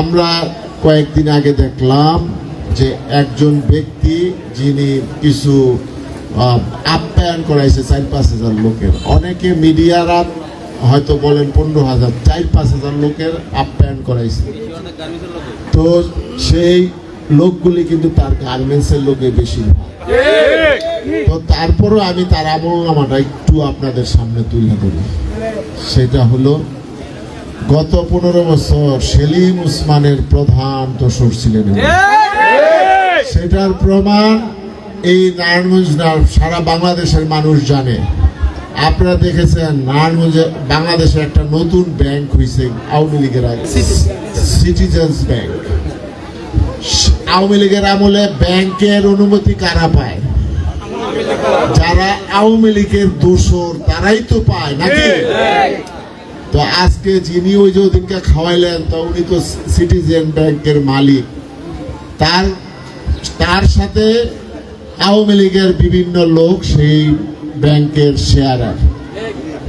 আমরা কয়েকদিন আগে দেখলাম যে একজন ব্যক্তি যিনি কিছু আপ্যায়ন করাইছে চার পাঁচ হাজার লোকের। অনেকে মিডিয়ারা হয়তো বলেন পনেরো হাজার, চার পাঁচ হাজার লোকের আপ্যায়ন করাইছে। তো সেই লোকগুলি কিন্তু তার গার্মেন্টসের লোকে বেশিরভাগ। তো তারপরও আমি তার আমলনামাটা একটু আপনাদের সামনে তুলে ধরি। সেটা হলো গত পনেরো বছর সেলিম উসমানের প্রধান দোসর ছিলেন সেটার প্রমাণ এই নারায়ণগঞ্জ সারা বাংলাদেশের মানুষ জানে। আপনারা দেখেছেন নারায়ণগঞ্জে বাংলাদেশে একটা নতুন ব্যাংক হয়েছে আওয়ামী লীগের আগে। সিটিজেন্স ব্যাংক আওয়ামী লীগের আমলে ব্যাংকের অনুমতি কারা পায়? যারা আওয়ামী লীগের দোষর তারাই তো পায় নাকি? তো আজকে যিনি ওই যে ওদিনকে খাওয়াইলেন, তো উনি তো সিটিজেন ব্যাংকের মালিক। তার তার সাথে আওয়ামী লীগের বিভিন্ন লোক সেই ব্যাংকের শেয়ারার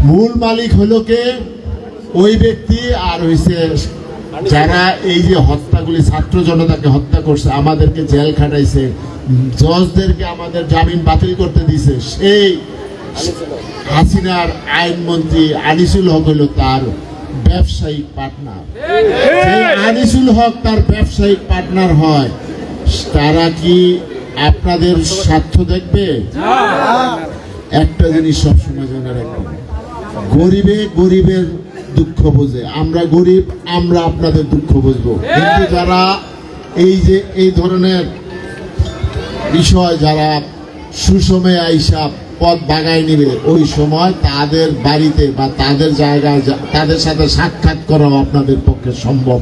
মূল মালিক হলো কে? ওই ব্যক্তি আর হইছে যারা এই যে হত্যাগুলি, ছাত্র জনতাকে হত্যা করছে, আমাদেরকে জেল খাটাইছে জজদেরকে আমাদের জামিন বাতিল করতে দিছে, সেই হাসিনার আইনমন্ত্রী আনিসুল হক হলো তার ব্যবসায়িক পার্টনার আনিসুল হক তার ব্যবসায়িক পার্টনার হয়। তারা কি আপনাদের স্বার্থ দেখবে? একটা জিনিস সবসময় জেনে রাখবেন গরিবে গরিবের দুঃখ বোঝে। আমরা গরিব আমরা আপনাদের দুঃখ বুঝব। কিন্তু যারা এই যে এই ধরনের বিষয় যারা সুসময়ে আইসা পথ বাগায় নিবে ওই সময় তাদের বাড়িতে বা তাদের জায়গায় তাদের সাথে সাক্ষাৎ করাও আপনাদের পক্ষে সম্ভব।